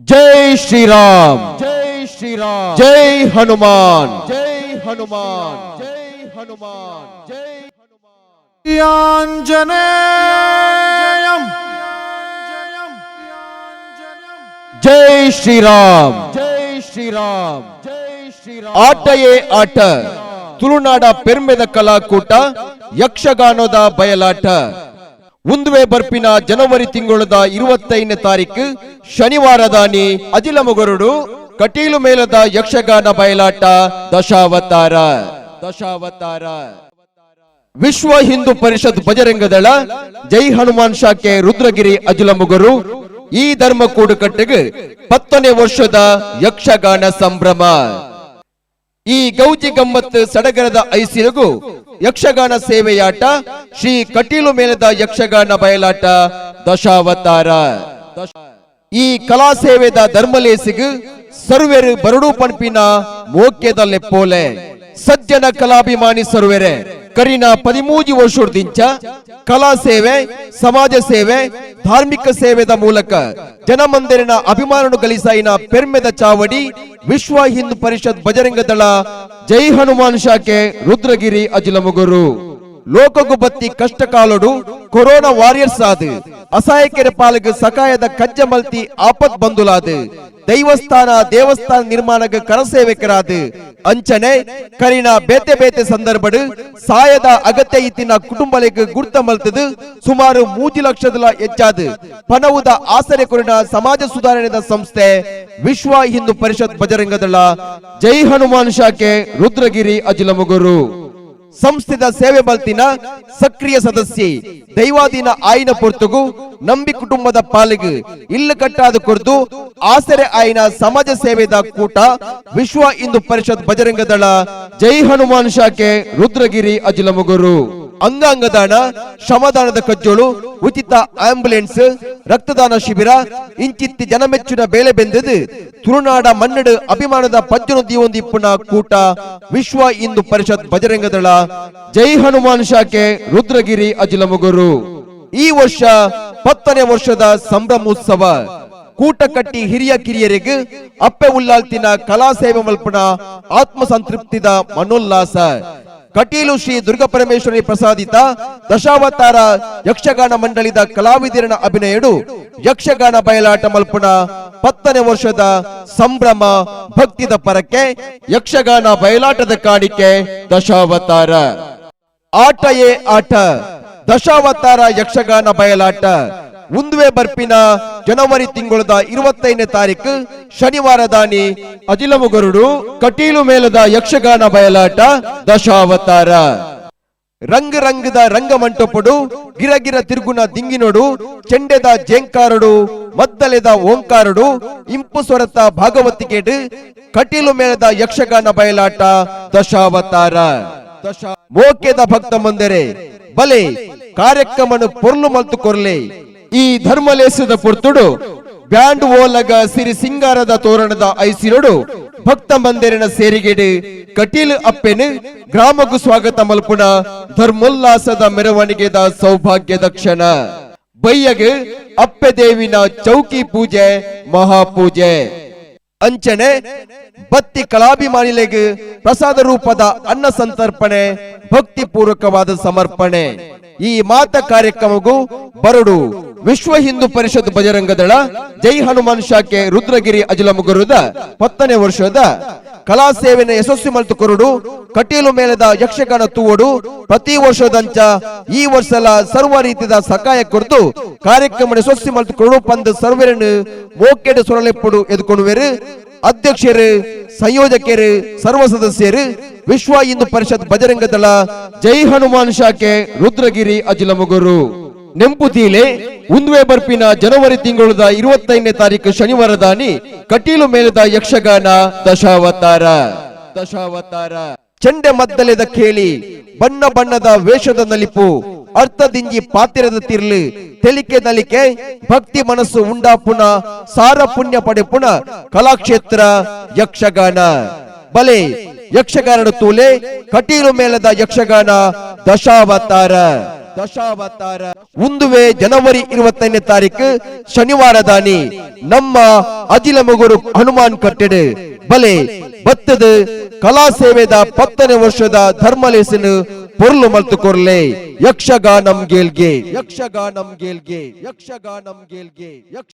ಜೈ ಶ್ರೀರಾಮ್ ಜೈ ಶ್ರೀರಾಮ್ ಜೈ ಹನುಮಾನ್ ಜೈ ಹನುಮಾನ್ ಜೈ ಹನುಮಾನ್ ಜೈ ಆಂಜನೇಯಂ ಜೈ ಶ್ರೀರಾಮ್ ಜೈ ಶ್ರೀರಾಮ್ ಜೈ ಶ್ರೀರಾಮ್ ಆಟಯೇ ಆಟ ತುಳುನಾಡ ಪೆರ್ಮೆದ ಕಲಾಕೂಟ ಯಕ್ಷಗಾನದ ಬಯಲಾಟ ಉಂದುವೆ ಬರ್ಪಿನ ಜನವರಿ ತಿಂಗಳದ ಇರುವತ್ತೈದನೇ ತಾರೀಕು ಶನಿವಾರದಾನಿ ಅಜಿಲಮುಗರುಡು, ಕಟೀಲು ಮೇಲದ ಯಕ್ಷಗಾನ ಬಯಲಾಟ, ದಶಾವತಾರ. ದಶಾವತಾರ. ವಿಶ್ವ ಹಿಂದೂ ಪರಿಷತ್ ಬಜರಂಗದಳ ಜೈ ಹನುಮಾನ್ ಶಾಖೆ ರುದ್ರಗಿರಿ ಅಜುಲಮುಗರು, ಈ ಧರ್ಮ ಕೂಡುಕಟ್ಟೆಗೆ ಪತ್ತನೇ ವರ್ಷದ ಯಕ್ಷಗಾನ ಸಂಭ್ರಮ. ಈ ಗೌಜಿ ಗಮ್ಮತ್ ಸಡಗರದ ಐಸಿರಗು ಯಕ್ಷಗಾನ ಸೇವೆಯಾಟ, ಶ್ರೀ ಕಟೀಲು ಮೇಲದ ಯಕ್ಷಗಾನ ಬಯಲಾಟ, ದಶಾವತಾರ. ಈ ಕಲಾ ಸೇವೆದ ಧರ್ಮಲೇಸಿಗು ಸರ್ವೆರು ಬರಡು ಪಂಪಿನ ಮೋಕ್ಯದ ಲೆಪ್ಪೋಲೆ ಸಜ್ಜನ ಕಲಾಭಿಮಾನಿ ಸರ್ವೆರೆ, ಕರಿನ ಪದಿಮೂಜಿ ವರ್ಷದಿಂದ ಕಲಾ ಸೇವೆ, ಸಮಾಜ ಸೇವೆ, ಧಾರ್ಮಿಕ ಸೇವೆದ ಮೂಲಕ ಜನಮಂದಿರನ ಅಭಿಮಾನನು ಗಳಿಸಾಯಿನ ಪೆರ್ಮೆದ ಚಾವಡಿ, ವಿಶ್ವ ಹಿಂದೂ ಪರಿಷತ್ ಬಜರಂಗದಳ ಜೈ ಹನುಮಾನ್ ಶಾಖೆ, ರುದ್ರಗಿರಿ ಅಜಿಲಮುಗರು. ಲೋಕಗು ಬತ್ತಿ ಕಷ್ಟ ಕಾಲೊಡು ಕೊರೋನಾ ವಾರಿಯರ್ಸ್ ಆದು. ಅಸಹಾಯಕರ ಪಾಲಗ ಸಕಾಯದ ಕಜ್ಜಮಲ್ತಿ ಆಪತ್ ಬಂದುಲಾದು. ದೈವಸ್ಥಾನ, ದೇವಸ್ಥಾನ ನಿರ್ಮಾಣಗ ಕರಸೇವಕರಾದ. ಅಂಚನೆ, ಕರಿನ ಬೇತೆ ಬೇತೆ ಸಂದರ್ಭಡು ಸಾಯದ ಅಗತ್ಯ ಇತ್ತಿನ ಕುಟುಂಬಲಿಗೆ ಗುರ್ತ ಮಲ್ತದು ಸುಮಾರು ಮೂಜಿ ಲಕ್ಷದ ಹೆಚ್ಚಾದ. ಪನವುದ ಆಸರೆ ಕೊರಿನ ಸಮಾಜ ಸುಧಾರಣೆದ ಸಂಸ್ಥೆ ವಿಶ್ವ ಹಿಂದೂ ಪರಿಷತ್ ಬಜರಂಗದಳ ಜೈ ಹನುಮಾನ್ ಶಾಖೆ ರುದ್ರಗಿರಿ ಅಜಿಲಮುಗರು. ಸಂಸ್ಥೆದ ಸೇವೆ ಬಲ್ತಿನ ಸಕ್ರಿಯ ಸದಸ್ಯೆ, ದೈವಾಧೀನ ಆಯ್ನ ಪೊರ್ತುಗು, ನಂಬಿ ಕುಟುಂಬದ ಪಾಲಿಗೆ ಇಲ್ಲ ಕಟ್ಟಾದ ಕುರಿತು ಆಸರೆ ಆಯ್ನ ಸಮಾಜ ಸೇವೆದ ಕೂಟ ವಿಶ್ವ ಹಿಂದೂ ಪರಿಷತ್ ಬಜರಂಗದಳ ಜೈ ಹನುಮಾನ್ ಶಾಖೆ ರುದ್ರಗಿರಿ ಅಜಿಲಮುಗರು. ಅಂಗಾಂಗ ದಾನ ಶ್ರಮದಾನದ ಕಜ್ಜೋಳು, ಉಚಿತ ಆಂಬುಲೆನ್ಸ್ ರಕ್ತದಾನ ಶಿಬಿರ, ಇಂಚಿತ್ತಿ ಜನಮೆಚ್ಚಿನ ಬೇಳೆ ಬೆಂದದು. ತುಳುನಾಡ ಮನ್ನಡು ಅಭಿಮಾನದ ಪಂಚನು ದೀವೊಂದಿಪ್ಪುನ ಕೂಟ, ವಿಶ್ವ ಹಿಂದೂ ಪರಿಷತ್ ಬಜರಂಗದಳ ಜೈ ಹನುಮಾನ್ ಶಾಖೆ, ರುದ್ರಗಿರಿ ಅಜಿಲಮುಗುರು. ಈ ವರ್ಷ ಪತ್ತನೇ ವರ್ಷದ ಸಂಭ್ರಮೋತ್ಸವ. ಕೂಟ ಕಟ್ಟಿ ಹಿರಿಯ ಕಿರಿಯರಿಗೆ ಅಪ್ಪೆ ಉಲ್ಲಾಲ್ತಿನ ಕಲಾ ಸೇವೆ ಮಲ್ಪನ ಆತ್ಮ ಸಂತೃಪ್ತಿದ ಮನೋಲ್ಲಾಸ. ಕಟೀಲು ಶ್ರೀ ದುರ್ಗಾಪರಮೇಶ್ವರಿ ಪ್ರಸಾದಿತ ದಶಾವತಾರ ಯಕ್ಷಗಾನ ಮಂಡಳಿದ ಕಲಾವಿದಿರನ ಅಭಿನಯಡು ಯಕ್ಷಗಾನ ಬಯಲಾಟ ಮಲ್ಪನ ಪತ್ತನೇ ವರ್ಷದ ಸಂಭ್ರಮ ಭಕ್ತಿದ ಪರಕ್ಕೆ ಯಕ್ಷಗಾನ ಬಯಲಾಟದ ಕಾಣಿಕೆ ದಶಾವತಾರ. ಆಟಯೇ ಆಟ, ದಶಾವತಾರ ಯಕ್ಷಗಾನ ಬಯಲಾಟ, ಉಂದುವೆ ಬರ್ಪಿನ ಜನವರಿ ತಿಂಗಳದ ಇರುವತ್ತೈದನೇ ತಾರೀಕು ಶನಿವಾರ ದಾನಿ ಅಜಿಲಮುಗರುಡು ಕಟೀಲು ಮೇಲದ ಯಕ್ಷಗಾನ ಬಯಲಾಟ ದಶಾವತಾರ. ರಂಗ ರಂಗದ ರಂಗಮಂಟಪಡು ಗಿರಗಿರ ತಿರುಗುನ ದಿಂಗಿನೊಡು ಚೆಂಡೆದ ಜೇಂಕಾರಡು ಮದ್ದಲೆದ ಓಂಕಾರಡು ಇಂಪು ಸ್ವರತ ಭಾಗವತಿಕೆಡು ಕಟೀಲು ಮೇಲದ ಯಕ್ಷಗಾನ ಬಯಲಾಟ ದಶಾವತಾರ. ದಶ ಮೋಕೆದ ಭಕ್ತ ಮಂದರೆ, ಬಲೆ ಕಾರ್ಯಕ್ರಮನು ಪೊರ್ಲು ಮಲ್ತು ಕೊರ್ಲೆ. ಈ ಧರ್ಮಲೇಸದ ಪುರ್ತುಡು, ಬ್ಯಾಂಡ್ ಓಲಗ ಸಿರಿ ಸಿಂಗಾರದ ತೋರಣದ ಐಸಿರುಡು ಭಕ್ತ ಮಂದಿರನ ಸೇರಿಗೆಡೆ ಕಟೀಲ್ ಅಪ್ಪೆನು ಗ್ರಾಮಗು ಸ್ವಾಗತ ಮಲ್ಪುಣ ಧರ್ಮೋಲ್ಲಾಸದ ಮೆರವಣಿಗೆದ ಸೌಭಾಗ್ಯದ ಕ್ಷಣ. ಬೈಯಗೆ ಅಪ್ಪೆ ದೇವಿನ ಚೌಕಿ ಪೂಜೆ, ಮಹಾಪೂಜೆ. ಅಂಚನೆ ಬತ್ತಿ ಕಲಾಭಿಮಾನಿಲೆಗೆ ಪ್ರಸಾದ ರೂಪದ ಅನ್ನ ಸಂತರ್ಪಣೆ ಭಕ್ತಿ ಪೂರ್ವಕವಾದ ಸಮರ್ಪಣೆ. ಈ ಮಾತ ಕಾರ್ಯಕ್ರಮಗೂ ಬರಡು. ವಿಶ್ವ ಹಿಂದೂ ಪರಿಷತ್ ಬಜರಂಗ ದಳ ಜೈ ಹನುಮಾನ್ ಶಾಖೆ ರುದ್ರಗಿರಿ ಅಜಲಮುಗುರುದ ಹತ್ತನೇ ವರ್ಷದ ಕಲಾ ಸೇವೆನ ಯಶಸ್ವಿ ಮಲ್ತು ಕೊರಡು, ಕಟೀಲು ಮೇಲದ ಯಕ್ಷಗಾನ ತೂವಡು, ಪ್ರತಿ ವರ್ಷದಂಚ ಈ ವರ್ಷಲ ಸರ್ವ ರೀತಿಯ ಸಹಾಯ ಕೊರತು ಕಾರ್ಯಕ್ರಮ ಯಶಸ್ವಿ ಮಲ್ತು ಕೊರಡು ಪಂದ ಸರ್ವರನ್ನು ಮೋಕೆಡು ಸೊರಲೆಪ್ಪಡು ಎದುಕೊಂಡುವೆರು ಅಧ್ಯಕ್ಷರು, ಸಂಯೋಜಕರು, ಸರ್ವ ಸದಸ್ಯರು, ವಿಶ್ವ ಹಿಂದೂ ಪರಿಷತ್ ಬಜರಂಗ ದಳ ಜೈ ಹನುಮಾನ್ ಶಾಖೆ ರುದ್ರಗಿರಿ ಅಜಿಲಮುಗರು. ನೆಂಪುತೀಲೆ ಉಂದ್ವೆ ಬರ್ಪಿನ ಜನವರಿ ತಿಂಗಳದ ಇರುವತ್ತೈದನೇ ತಾರೀಕು ಶನಿವಾರ ದಾನಿ ಕಟೀಲು ಮೇಲದ ಯಕ್ಷಗಾನ ದಶಾವತಾರ. ದಶಾವತಾರ. ಚಂಡೆ ಮದ್ದಲೆದ ಕೇಳಿ, ಬಣ್ಣ ಬಣ್ಣದ ವೇಷದ ನಲಿಪು ಅರ್ಥದಿಂಜಿ ಪಾತಿರದ ತಿರ್ಲಿ, ತೆಲಿಕೆ ನಲಿಕೆ, ಭಕ್ತಿ ಮನಸ್ಸು ಉಂಡಾಪುನ ಸಾರ ಪುಣ್ಯ ಪಡೆ ಪುಣ ಕಲಾಕ್ಷೇತ್ರ ಯಕ್ಷಗಾನ. ಬಲೆ ಯಕ್ಷಗಾನ ತೂಲೆ, ಕಟೀಲು ಮೇಲದ ಯಕ್ಷಗಾನ ದಶಾವತಾರ. ದಶಾವತಾರ ಒಂದುವೆ ಜನವರಿ இருபத்தைந்து ತಾರೀಕು ಶನಿವಾರ ದಾನಿ ನಮ್ಮ ಅಜಿಲಮಗುರು ಹನುಮಾನ್ ಕಟ್ಟಡ ಬಲೆ ಬತ್ತದ ಕಲಾ ಸೇವೆದ ಪತ್ತನೇ ವರ್ಷದ ಧರ್ಮಲೇಸನ ಪೊರ್ಲು ಮಲ್ತು ಕೊರ್ಲೆ ಯಕ್ಷಗಾನಂ ಗೇಲ್ಗೆ ಯಕ್ಷಗಾನಂ ಗೇಲ್ಗೆ ಯಕ್ಷಗಾನಂ ಗೇಲ್ಗೆ ಯಕ್ಷ